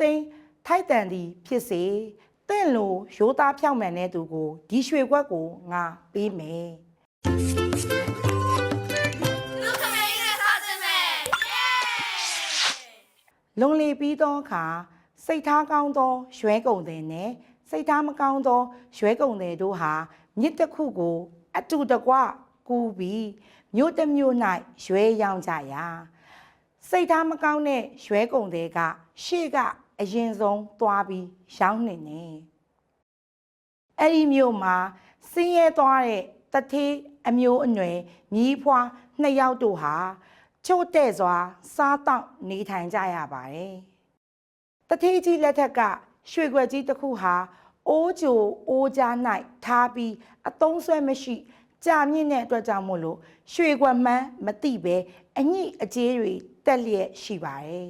သိန်းထိုက်တန်သည်ဖြစ်စေတင့်လိုရိုးသားဖြောင့်မှန်တဲ့သူကိုဒီရွှေခွက်ကိုငါပေးမယ်လူခမေးနဲ့စားခြင်းပဲเย้လွန်လေပြီးသောအခါစိတ်ထားကောင်းသောရွှဲကုန်တယ်နဲ့စိတ်ထားမကောင်းသောရွှဲကုန်တယ်တို့ဟာမြစ်တစ်ခုကို အတူတကွကူပြီးမြို့တစ်မြို့၌ရွှဲရောင်းကြရာ စိတ်ထားမကောင်းတဲ့ရွှဲကုန်တယ်ကရှေ့ကအရင်ဆုံးသွားပြီးရောင်းနေနေအဲ့ဒီမြို့မှာစင်းရဲသွားတဲ့တထေးအမျိုးအနွယ်မြီးဖွားနှစ်ယောက်တို့ဟာချို့တဲ့စွာ စားတောက်နေထိုင်ကြရပါတယ်။တထေးကြီးလက်ထက်ကရွှေခွက်ကြီးတစ်ခုဟာအိုးကြိုအိုးကြား၌ထားပြီးအသုံးဆွဲမရှိကြာမြင့်တဲ့အတွက်ကြောင့်မို့လို့ရွှေခွက်မှန်းမသိပဲအညိအကြေးတွေ တက်လျက်ရှိပါတယ်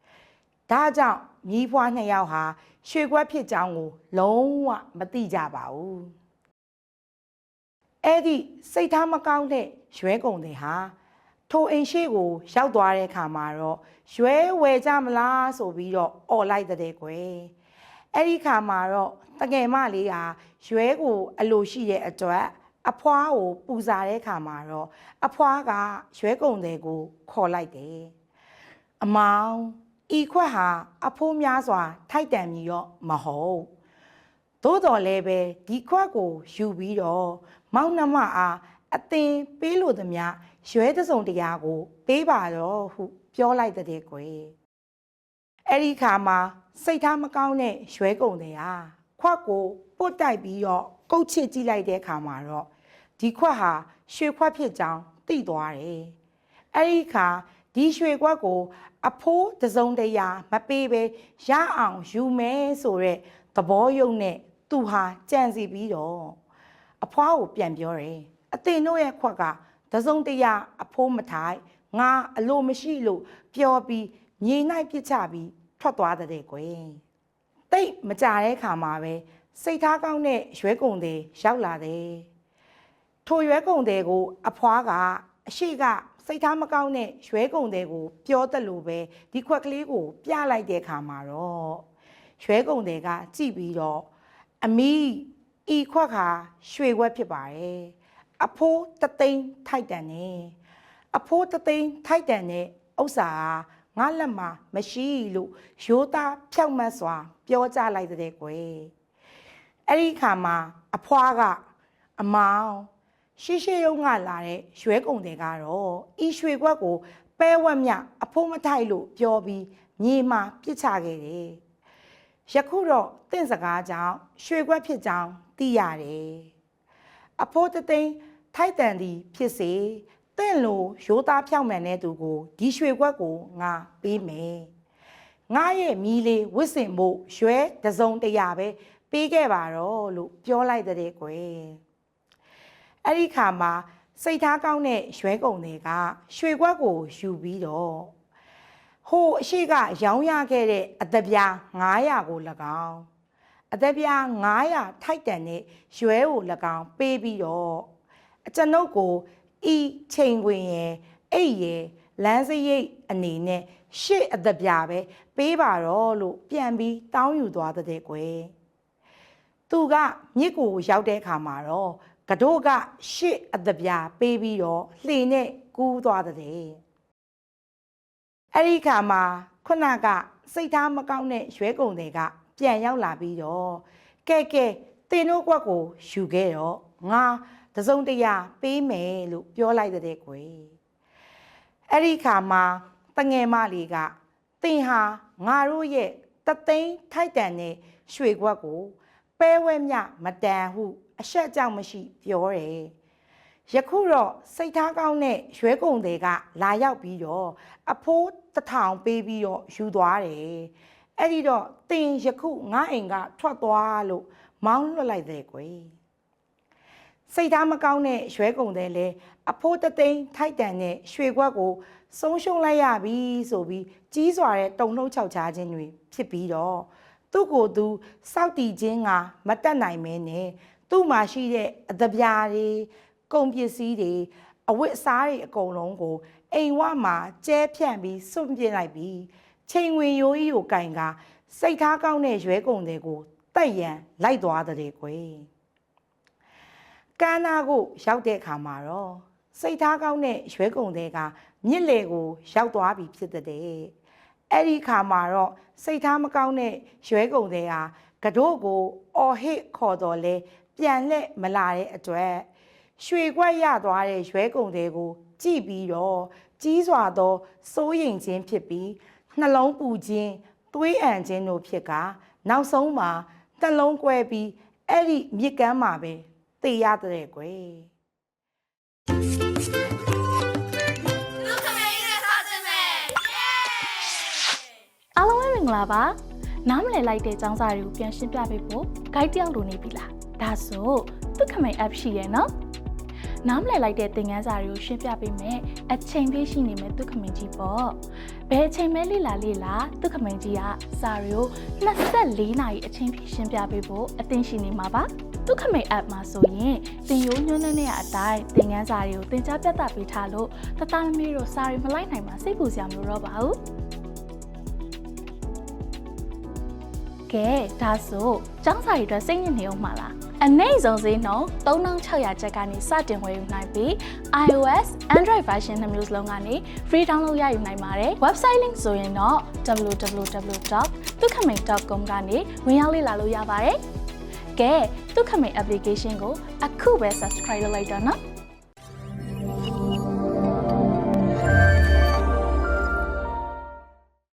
။ဒါကြောင့်မြီးဖွားနှစ်ယောက်ဟာရွှေခွက်ဖြစ်ကြောင်းကို လုံးဝမသိကြပါဘူး။အဲ့ဒီစိတ်ထားမကောင်းတဲ့ရွဲကုန်တွေဟာထိုအိမ်ရှိကိုရောက်သွားတဲ့ခါမှာတော့ရွဲဝယ်ကြမလားဆိုပြီးတော့អော်လိုက်တဲ့ကွယ်အဲ့ဒီခါမှာတော့တငယ်မလေးဟာရွဲကိုအလိုရှိတဲ့အတွက် အဖွားကိုပူဇာတဲ့ခါမှာတော့အဖွားကရွဲကုန်တဲ့ကိုခေါ်လိုက်တယ်အမောင်ဤခွက်ဟာအဖိုးများစွာ ထိုက်တန်မြည်ရောမဟုတ်သို့တော်လည်းပဲဒီခွက်ကိုယူပြီးတော့မောင်နှမအားအသင်ပေးလို့သမျှရွဲတစုံတရားကို ပေးပါတော့ဟု ပြောလိုက်တဲ့ကွယ်အဲ့ဒီခါမှာစိတ်ထားမကောင်းတဲ့ရွဲကုန်တဲ့ဟာခွက်ကိုပုတ်တိုက်ပြီးတော့ကုတ်ချစ်ကြည့်လိုက်တဲ့ခါမှာတော့ ဒီခွက်ဟာရွှေခွက်ဖြစ်ကြောင်းသိသွားတယ်အဲ့ဒီခါဒီရွှေခွက်ကို အဖိုးတစုံတရာမပေးပဲရအောင်ယူမယ်ဆိုတဲ့သဘောယုံနဲ့သူဟာကြံစီပြီးတော့အဖွားကိုပြန်ပြောတယ်အတင်တို့ရဲ့ခွက်ကတစုံတရာအဖိုးမထိုက်ငါအလိုမရှိလို့ပြောပြီးမြေ၌ပြစ်ချပြီးထွက်သွားတဲ့ကွယ်တိတ်မကြတဲ့ခါမှာပဲစိတ်ထားကောင်းတဲ့ရွဲကုန်တွေရောက်လာတယ် ထိုရွဲကုန်တွေကို အဖွားကအရှိကစိတ်ထားမကောင်းတဲ့ရွဲကုန်တွေကိုပြောတတ်လို့ပဲဒီခွက်ကလေးကိုပြလိုက်တဲ့ခါမှာတော့ရွဲကုန်တွေကကြည့်ပြီးတော့အမီဤခွက်ခါရွှေခွက်ဖြစ်ပါတယ်အဖိုးတသိန်းထိုက်တန်နေအဖိုးတသိန်းထိုက်တန်တဲ့ဥစ္စာဟာငါလက်မှာမရှိလို့ရိုးသားဖြောက်မတ်စွာ ပြောကြလိုက်တဲ့ကွယ်အဲ့ဒီခါမှာအဖွားကအမောင် ရှိရှိရုံကလာတဲ့ရွဲကုန်တွေကတော့ဤရွှေခွက်ကိုပဲဝက်မြအဖိုးမထိုက်လို့ပြောပြီးမြေမှာပြစ်ချခဲ့တယ်ယခုတော့တင့်စကားကြောင့်ရွှေခွက်ဖြစ်ကြောင်းသိရတယ်အဖိုးတသိန်းထိုက်တန်သည်ဖြစ်စေတင့်လိုရိုးသားဖြောင့်မှန်တဲ့သူကိုဒီရွှေခွက်ကိုငါပေးမယ်ငါရဲ့မီးလေးဝစ်စင်ဖို့ရွှဲတစုံတရာပဲပေးခဲ့ပါတော့လို့ပြောလိုက်တဲ့ကွယ် အဲ့ဒီခါမှာစိတ်ထားကောင်းတဲ့ရွှဲကုန်တွေကရွှေခွက်ကိုယူပြီးတော့ဟိုအရှိကရောင်းရခဲ့တဲ့အသက်ပြား900ကို၎င်းအသက်ပြား900ထိုက်တန်တဲ့ရွှဲကို၎င်းပေးပြီးတော့အကျွန်ုပ်ကိုဤချိန်ခွင်ရဲ့အိတ်ရဲ့လမ်းစရိတ်အနေနဲ့ရှစ်အသက်ပြားပဲပေးပါတော့လို့ပြန်ပြီးတောင်းယူသွားတဲ့ကွယ်သူကမြစ်ကိုရောက်တဲ့အခါမှာတော့ ကတို့ကရှစ်အသက်ပြားပေးပြီးတော့လှေနဲ့ကူးသွားတဲ့အဲ့ဒီခါမှာခုနကစိတ်ထားမကောင်းတဲ့ရွဲကုန်တွေကပြန်ရောက်လာပြီးတော့ကဲကဲတင်တို့ကွက်ကိုယူခဲ့တော့ငါတစုံတရာပေးမယ်လို့ပြောလိုက်တဲ့ကွယ်အဲ့ဒီခါမှာတငယ်မလေးကတင်ဟာငါတို့ရဲ့တသိန်းထိုက်တန်တဲ့ရွှေခွက်ကိုပဲဝဲမြမတန်ဟု အဆက်ကြောင့်မရှိပြောတယ်ယခုတော့စိတ်ထားကောင်းတဲ့ရွဲကုန်တွေကလာရောက်ပြီးတော့အဖိုးတစ်ထောင်ပေးပြီးတော့ယူသွားတယ်အဲ့ဒီတော့တင်ယခုငါအိမ်ကထွက်သွားလို့မောင်းလွတ်လိုက်တဲ့ကွယ်စိတ်ထားမကောင်းတဲ့ရွဲကုန်တဲ့လေအဖိုးတသိန်းထိုက်တန်တဲ့ရွှေခွက်ကိုဆုံးရှုံးလိုက်ရပြီဆိုပြီးကြီးစွာတဲ့တုံနှုတ်ချောက်ချခြင်းတွေဖြစ်ပြီးတော့သူ့ကိုယ်သူစောက်တီခြင်းကမတက်နိုင်မဲနဲ့ သူ့မှာရှိတဲ့အသပြားတွေကုန်ပစ္စည်းတွေအဝတ်အစားတွေအကုန်လုံးကိုအိမ်ဝမှာကျဲဖြန့်ပြီးစွန့်ပြစ်လိုက်ပြီးချိန်ဝင်ရိုးကြီးကိုကင်ကစိတ်ထားကောင်းတဲ့ရွဲကုန်တွေကိုတက်ရန်လိုက်သွားတဲ့ကွယ်ကန်းနာကိုရောက်တဲ့အခါမှာတော့စိတ်ထားကောင်းတဲ့ရွဲကုန်တွေကမြစ်လေကိုရောက်သွားပြီဖြစ်တဲ့အဲ့ဒီခါမှာတော့စိတ်ထားမကောင်းတဲ့ရွဲကုန်တွေဟာကတို့ကိုအော်ဟစ်ခေါ်တော်လဲ ပြန်လက်မလာတဲ့အတွက်ရွှေခွက်ရသွားတဲ့ရွဲကုန်တွေကိုကြည့်ပြီးတော့ကြီးစွာသောစိုးရိမ်ခြင်းဖြစ်ပြီးနှလုံးပူခြင်းသွေးအန်ခြင်းတို့ဖြစ်ကနောက်ဆုံးမှာနှလုံးကွဲပြီးအဲ့ဒီမြစ်ကမ်းမှာပဲတေရတဲ့ကွယ် လူခမိန်နဲ့စားခြင်းပဲเย้ အားလုံးပဲမင်္ဂလာပါနားမလည်လိုက်တဲ့ចောင်းစာတွေကိုပြန်ရှင်းပြပေးဖို့ guide တယောက်လိုနေပြီလား ဒါဆိုသူခမိန် app ရှိရဲ့နော်နားမလည်လိုက်တဲ့သင်ခန်းစာတွေကိုရှင်းပြပေးမယ်အချိန်ပြည့်ရှိနေမယ်သူခမိန်ကြီးပေါ့ဘယ်အချိန်မဲလေ့လာလေ့လာသူခမိန်ကြီးကစာတွေကို24နာရီအချိန်ပြည့်ရှင်းပြပေးဖို့အသင်ရှိနေမှာပါသူခမိန် app မှာဆိုရင်သင်ရိုးညွှန်းနှင်းတဲ့အတိုင်းသင်ခန်းစာတွေကိုသင်ကြားပြသပေးထားလို့တသားသမီးတို့စာတွေမလိုက်နိုင်မှာစိတ်ပူစရာမလိုတော့ပါဘူး ကဲဒါဆိုចောင်းစာရီအတွက်စိတ်ညစ်နေအောင်မှာလားအနည်းဆုံးဈေးနှုန်း3600ကျပ်ကနေစတင်ဝယ်ယူနိုင်ပြီး iOS Android version နှစ်မျိုးစလုံးကနေ free download ရယူနိုင်ပါတယ် website link ဆိုရင်တော့ www.tukhaming.com ကနေဝင်ရောက်လေ့လာလို့ရပါတယ်ကဲ tukhaming application ကိုအခုပဲ subscribe လုပ်လိုက်တော့နော်